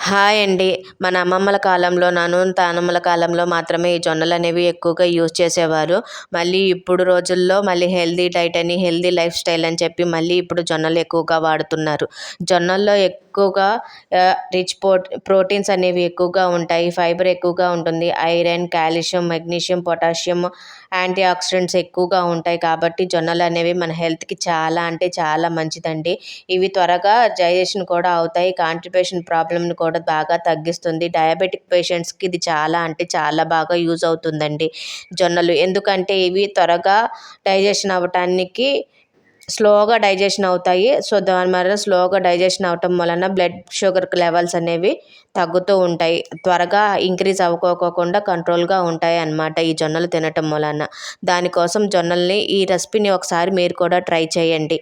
Hi అండి. మన అమ్మమ్మల కాలంలో నాను తానమ్మల కాలంలో మాత్రమే ఈ జొన్నలు అనేవి ఎక్కువగా యూజ్ చేసేవారు. మళ్ళీ ఇప్పుడు రోజుల్లో మళ్ళీ హెల్దీ డైట్ అని హెల్దీ లైఫ్ స్టైల్ అని చెప్పి మళ్ళీ ఇప్పుడు జొన్నలు ఎక్కువగా వాడుతున్నారు. జొన్నల్లో ఎక్కువగా రిచ్ ప్రో ప్రోటీన్స్ అనేవి ఎక్కువగా ఉంటాయి. ఫైబర్ ఎక్కువగా ఉంటుంది. Iron calcium magnesium potassium antioxidants ఎక్కువగా ఉంటాయి కాబట్టి జొన్నలు అనేవి మన హెల్త్కి చాలా అంటే చాలా మంచిదండి. ఇవి త్వరగా డైజెషన్ కూడా అవుతాయి. కాన్స్టిపేషన్ ప్రాబ్లమ్ని కూడా కూడా బాగా తగ్గిస్తుంది. డయాబెటిక్ పేషెంట్స్కి ఇది చాలా అంటే చాలా బాగా యూజ్ అవుతుందండి జొన్నలు. ఎందుకంటే ఇవి త్వరగా డైజెషన్ అవ్వటానికి స్లోగా డైజెషన్ అవుతాయి. సో దాని వలన స్లోగా డైజెషన్ అవటం వలన బ్లడ్ షుగర్ లెవెల్స్ అనేవి తగ్గుతూ ఉంటాయి. త్వరగా ఇంక్రీజ్ అవ్వకోకుండా కంట్రోల్గా ఉంటాయి అన్నమాట ఈ జొన్నలు తినటం వలన. దానికోసం జొన్నల్ని ఈ రెసిపీని ఒకసారి మీరు కూడా ట్రై చేయండి.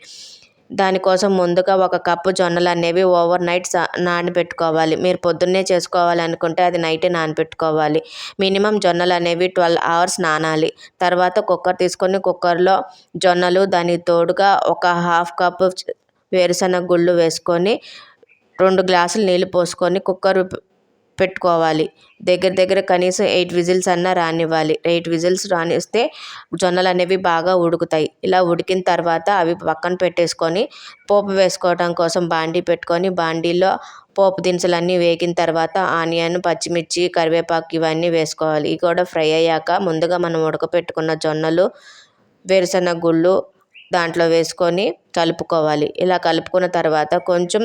దానికోసం ముందుగా ఒక కప్పు జొన్నలు అనేవి ఓవర్ నైట్ నానబెట్టుకోవాలి. మీరు పొద్దున్నే చేసుకోవాలి అనుకుంటే అది నైటే నానబెట్టుకోవాలి. మినిమం జొన్నలు అనేవి ట్వెల్వ్ అవర్స్ నానాలి. తర్వాత కుక్కర్ తీసుకొని కుక్కర్లో జొన్నలు దానికి తోడుగా ఒక హాఫ్ కప్పు వేరుశనగ గుళ్ళు వేసుకొని రెండు గ్లాసులు నీళ్ళు పోసుకొని కుక్కర్ పెట్టుకోవాలి దగ్గర దగ్గర కనీసం ఎయిట్ విజిల్స్ అన్నా రానివ్వాలి. ఎయిట్ విజిల్స్ రానిస్తే జొన్నలు అనేవి బాగా ఉడుకుతాయి. ఇలా ఉడికిన తర్వాత అవి పక్కన పెట్టేసుకొని పోపు వేసుకోవడం కోసం బాండీ పెట్టుకొని బాండీలో పోపు దినుసులన్నీ వేగిన తర్వాత ఆనియన్ పచ్చిమిర్చి కరివేపాకు ఇవన్నీ వేసుకోవాలి. ఇవి కూడా ఫ్రై అయ్యాక ముందుగా మనం ఉడకపెట్టుకున్న జొన్నలు వేరుశనగ గుళ్ళు దాంట్లో వేసుకొని కలుపుకోవాలి. ఇలా కలుపుకున్న తర్వాత కొంచెం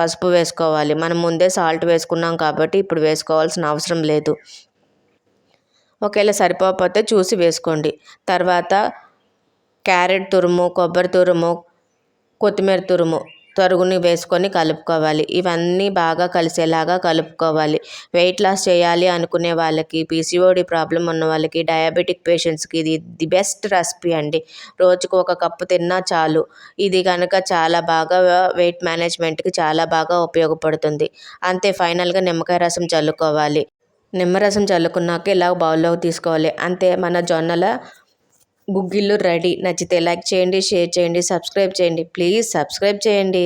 పసుపు వేసుకోవాలి. మనం ముందే సాల్ట్ వేసుకున్నాం కాబట్టి ఇప్పుడు వేసుకోవాల్సిన అవసరం లేదు. ఒకవేళ సరిపోకపోతే చూసి వేసుకోండి. తర్వాత క్యారెట్ తురుము కొబ్బరి తురుము కొత్తిమీర తురుము తరుగుని వేసుకొని కలుపుకోవాలి. ఇవన్నీ బాగా కలిసేలాగా కలుపుకోవాలి. వెయిట్ లాస్ చేయాలి అనుకునే వాళ్ళకి పీసీఓడి ప్రాబ్లం ఉన్న వాళ్ళకి డయాబెటిక్ పేషెంట్స్కి ఇది ది బెస్ట్ రెసిపీ అండి. రోజుకు ఒక కప్పు తిన్నా చాలు. ఇది కనుక చాలా బాగా వెయిట్ మేనేజ్మెంట్కి చాలా బాగా ఉపయోగపడుతుంది. అంతే ఫైనల్గా నిమ్మకాయ రసం చల్లుకోవాలి. నిమ్మరసం చల్లుకున్నాక ఇలా బౌల్లోకి తీసుకోవాలి. అంతే మన జొన్నల గుగ్గిళ్ళు రెడీ. నచ్చితే లైక్ చేయండి షేర్ చేయండి సబ్స్క్రైబ్ చేయండి. ప్లీజ్ సబ్స్క్రైబ్ చేయండి.